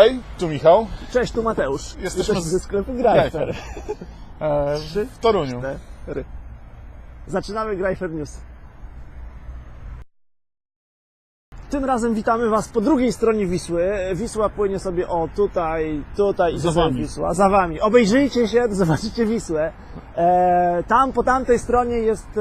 Hej, tu Michał. Cześć, tu Mateusz. Jesteśmy z- ze sklepu Greifer. E, w Toruniu. Cztery. Zaczynamy Greifer News. Tym razem witamy Was po drugiej stronie Wisły. Wisła płynie sobie o tutaj, tutaj i Za wami. Wisła. Za Wami. Obejrzyjcie się, zobaczycie Wisłę. E, tam po tamtej stronie jest e,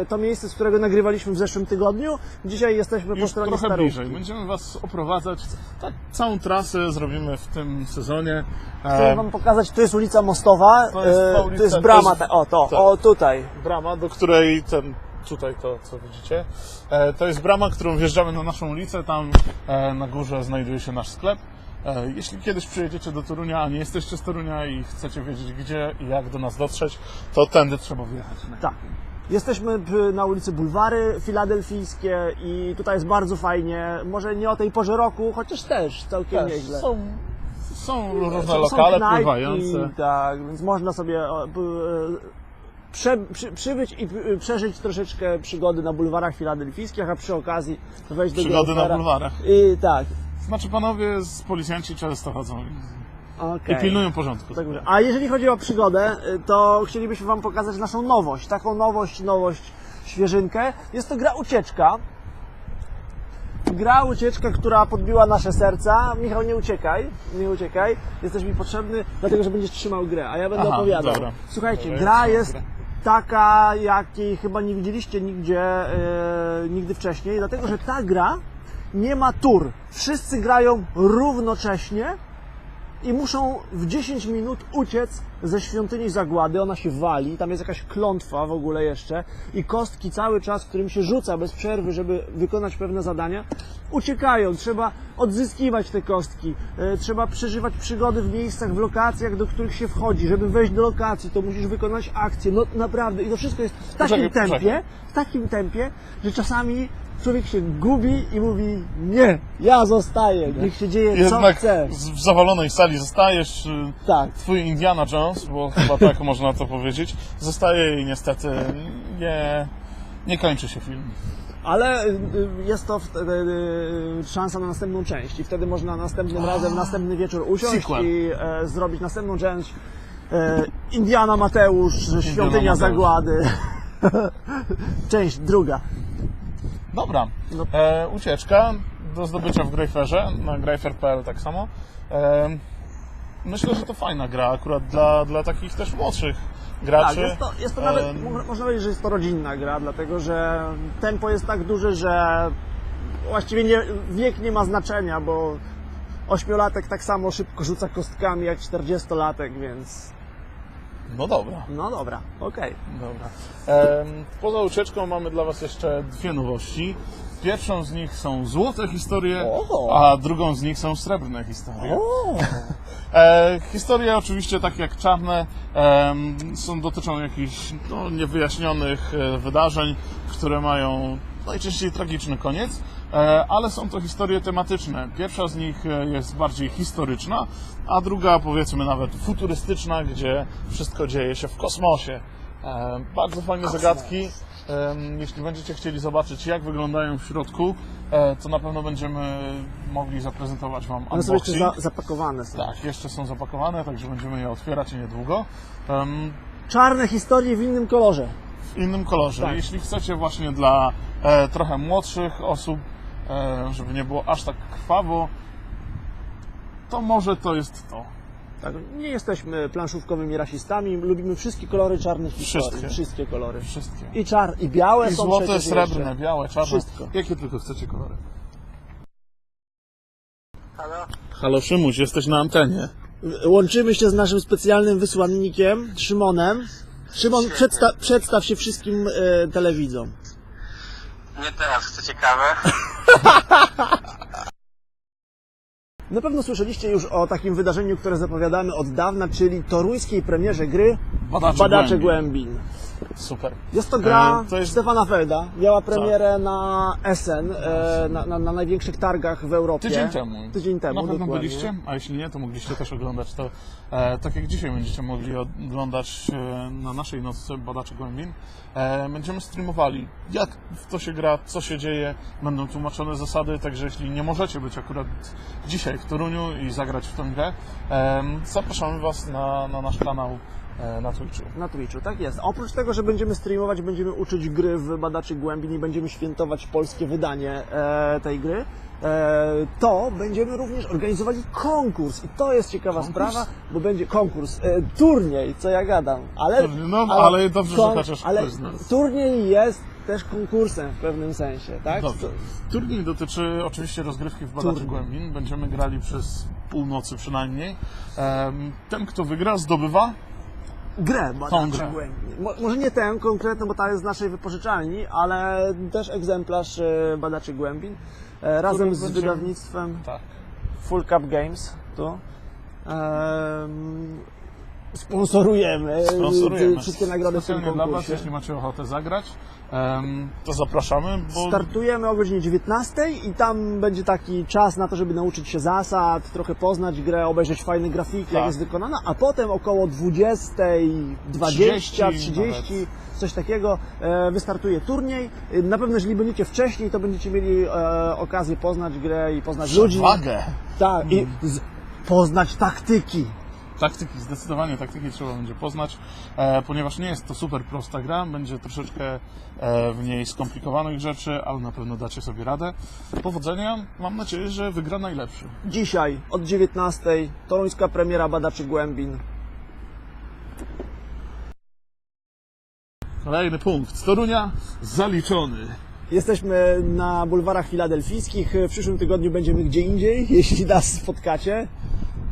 e, to miejsce, z którego nagrywaliśmy w zeszłym tygodniu. Dzisiaj jesteśmy po Już stronie trochę Starówki. bliżej. Będziemy Was oprowadzać. Tak, całą trasę zrobimy w tym sezonie. Chcę E, Wam pokazać, tu jest ulica Mostowa, To jest ta e, ulica, tu jest to brama, jest- ta, o to, tak. o tutaj. brama, do której ten, tutaj to, co widzicie, e, to jest brama, którą wjeżdżamy na naszą ulicę. Tam e, na górze znajduje się nasz sklep. E, Jeśli kiedyś przyjedziecie do Torunia, a nie jesteście z Torunia i chcecie wiedzieć gdzie i jak do nas dotrzeć, to tędy trzeba wjechać. Tak. Jesteśmy na ulicy Bulwary Filadelfijskie i tutaj jest bardzo fajnie. Może nie o tej porze roku, chociaż też całkiem Też nieźle. Są, są różne Są- są lokale knajpki, pływające. Tak, więc można sobie prze, przy, przybyć i p- przeżyć troszeczkę przygody na bulwarach filadelfijskich, a przy okazji wejść do Przygody na bulwarach. I tak, Znaczy panowie z policjanci często chodzą okej. i pilnują porządku. Tak. A jeżeli chodzi o przygodę, y, to chcielibyśmy Wam pokazać naszą nowość. Taką nowość, nowość, świeżynkę. Jest to gra ucieczka. Gra ucieczka, która podbiła nasze serca. Michał, nie uciekaj, nie uciekaj. Jesteś mi potrzebny, dlatego że będziesz trzymał grę, a ja będę Aha, opowiadał. dobra. Słuchajcie, Dobra, gra jest taka, jakiej chyba nie widzieliście nigdzie, e, nigdy wcześniej, dlatego że ta gra nie ma tur. Wszyscy grają równocześnie i muszą w 10 minut uciec ze świątyni zagłady. Ona się wali, tam jest jakaś klątwa w ogóle jeszcze i kostki cały czas, którym się rzuca bez przerwy, żeby wykonać pewne zadania, uciekają. Trzeba odzyskiwać te kostki, e, trzeba przeżywać przygody w miejscach, w lokacjach, do których się wchodzi. Żeby wejść do lokacji, to musisz wykonać akcję. No naprawdę i to wszystko jest w takim Poczekaj, tempie, poczekaj. w takim tempie, że czasami człowiek się gubi i mówi nie, ja zostaję, niech się dzieje co Jednak chce. z- w zawalonej sali zostajesz. y, Tak. Twój Indiana Jones, bo chyba tak można to powiedzieć, zostaje i niestety nie, nie kończy się film. Ale y, y, jest to wtedy szansa na następną część i wtedy można następnym razem, następny wieczór usiąść Sequel. i e, zrobić następną część. E, Indiana Mateusz, Świątynia Mateusz. Zagłady. część druga. Dobra, No. e, ucieczka do zdobycia w Greyferze, na greyfer.pl tak samo. E, myślę, że to fajna gra akurat dla, dla takich też młodszych graczy. Tak, jest to, jest to nawet, Em, mo- można powiedzieć, że jest to rodzinna gra, dlatego że tempo jest tak duże, że właściwie nie, wiek nie ma znaczenia, bo ośmiolatek tak samo szybko rzuca kostkami jak czterdziestolatek, więc No dobra. no dobra, okej. Dobra. Em, Poza ucieczką mamy dla Was jeszcze dwie nowości. Pierwszą z nich są złote historie, a drugą z nich są srebrne historie. E, historie oczywiście tak jak czarne em, są, dotyczą jakichś no, niewyjaśnionych e, wydarzeń, które mają najczęściej tragiczny koniec, e, ale są to historie tematyczne. Pierwsza z nich e, jest bardziej historyczna, a druga powiedzmy nawet futurystyczna, gdzie wszystko dzieje się w kosmosie. E, bardzo fajne zagadki. Em, Jeśli będziecie chcieli zobaczyć, jak wyglądają w środku, to na pewno będziemy mogli zaprezentować Wam One są jeszcze unboxing. za, zapakowane. Są. Tak, jeszcze są zapakowane, także będziemy je otwierać niedługo. Czarne historie w innym kolorze. w innym kolorze. Tak. Jeśli chcecie właśnie dla trochę młodszych osób, e, żeby nie było aż tak krwawo, to może to jest to. Tak, nie jesteśmy planszówkowymi rasistami, lubimy wszystkie kolory czarnych historii. Wszystkie. Wszystkie kolory. Wszystkie. I czar, i białe I są złote, srebrne, jeszcze. białe, czarne. Wszystko. Jakie tylko chcecie kolory. Halo? Halo Szymuś, jesteś na antenie. Łączymy się z naszym specjalnym wysłannikiem, Szymonem. Szymon, przedsta- przedstaw się wszystkim e, telewidzom. Nie teraz, chcecie kawę? Na pewno słyszeliście już o takim wydarzeniu, które zapowiadamy od dawna, czyli toruńskiej premierze gry Badacze Badacze Głębin. Super. Jest to gra E, to jest- Stefana Felda. Miała premierę na Essen, e, na, na, na największych targach w Europie. Tydzień temu. Tydzień temu, Na pewno dokładnie. byliście, a jeśli nie, to mogliście też oglądać to, e, tak jak dzisiaj będziecie mogli oglądać e, na naszej nocce Badaczy Głębin. E, będziemy streamowali, jak w to się gra, co się dzieje, będą tłumaczone zasady, także jeśli nie możecie być akurat dzisiaj w Toruniu i zagrać w tę grę, e, zapraszamy Was na, na nasz kanał na Twitchu. Na Twitchu, tak jest. Oprócz tego, że będziemy streamować, będziemy uczyć gry w Badaczy Głębin i będziemy świętować polskie wydanie e, tej gry, e, to będziemy również organizowali konkurs. I to jest ciekawa Konkurs? sprawa, bo będzie konkurs, e, turniej, co ja gadam. Ale, no, ale dobrze, że chociaż ale ktoś z nas. turniej jest też konkursem w pewnym sensie, tak? Dobrze. Turniej dotyczy oczywiście rozgrywki w Badaczy Turniej. Głębin. Będziemy grali przez północy przynajmniej. Em, Ten, kto wygra, zdobywa grę Badaczy grę. Głębin. Mo, może nie tę konkretną, bo ta jest z naszej wypożyczalni, ale też egzemplarz e, Badaczy Głębin. E, razem z będzie- wydawnictwem tak. Full Cup Games tu. Sponsorujemy, Sponsorujemy. wszystkie nagrody w tym Specjalnie dla Was, jeśli macie ochotę zagrać, to zapraszamy, bo Startujemy o godzinie 19 i tam będzie taki czas na to, żeby nauczyć się zasad, trochę poznać grę, obejrzeć fajne grafiki, jak Tak. jest wykonana, a potem około 20, 20, 30 30, nawet. coś takiego e, wystartuje turniej. E, Na pewno, jeżeli będziecie wcześniej, to będziecie mieli e, okazję poznać grę i poznać ludzi. wagę. Tak, i z, poznać taktyki. Taktyki, zdecydowanie taktyki trzeba będzie poznać, e, ponieważ nie jest to super prosta gra, będzie troszeczkę e, w niej skomplikowanych rzeczy, ale na pewno dacie sobie radę. Powodzenia, mam nadzieję, że wygra najlepszy. Dzisiaj od 19 toruńska premiera Badaczy Głębin. Kolejny punkt. Z Torunia zaliczony. Jesteśmy na bulwarach filadelfijskich. W przyszłym tygodniu będziemy gdzie indziej, jeśli nas spotkacie.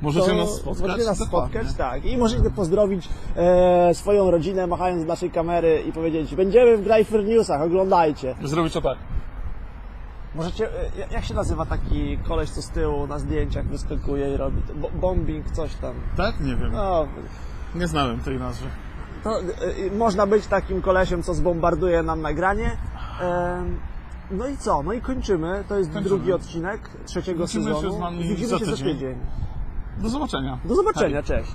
Możecie nas spotkać? Możecie nas Dokładnie. spotkać, tak. I możecie pozdrowić e, swoją rodzinę, machając z naszej kamery i powiedzieć, będziemy w Gryfer Newsach, oglądajcie. Zrobić to tak. Możecie, e, jak się nazywa taki koleś, co z tyłu na zdjęciach wyskakuje i robi to? Bo- bombing, coś tam. Tak? Nie wiem. No, Nie znałem tej nazwy. to, e, e, można być takim kolesiem, co zbombarduje nam nagranie. No i co? No i kończymy. To jest Kończymy. drugi odcinek trzeciego Widzimy się sezonu. z wami Widzimy za się za tydzień. tydzień. Do zobaczenia. Do zobaczenia, cześć.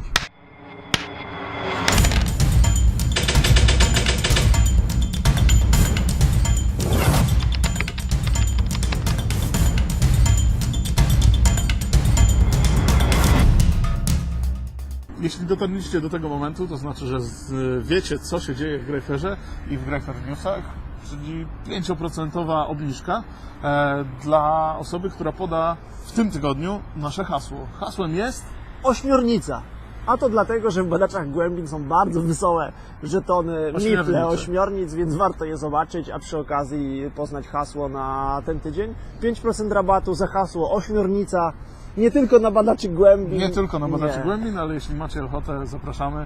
Jeśli dotarliście do tego momentu, to znaczy, że z, wiecie, co się dzieje w Greyferze i w Greyfer Newsach, czyli 5% obniżka e, dla osoby, która poda w tym tygodniu nasze hasło. Hasłem jest Ośmiornica. A to dlatego, że w badaczach głębin są bardzo wesołe żetony, miple ośmiornic, więc warto je zobaczyć, a przy okazji poznać hasło na ten tydzień. 5% rabatu za hasło ośmiornica, nie tylko na badaczy głębin. nie tylko na badaczy Nie. głębin, ale jeśli macie ochotę, zapraszamy.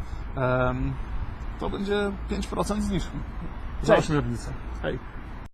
To będzie 5% zniżki za ośmiornicę. Hej.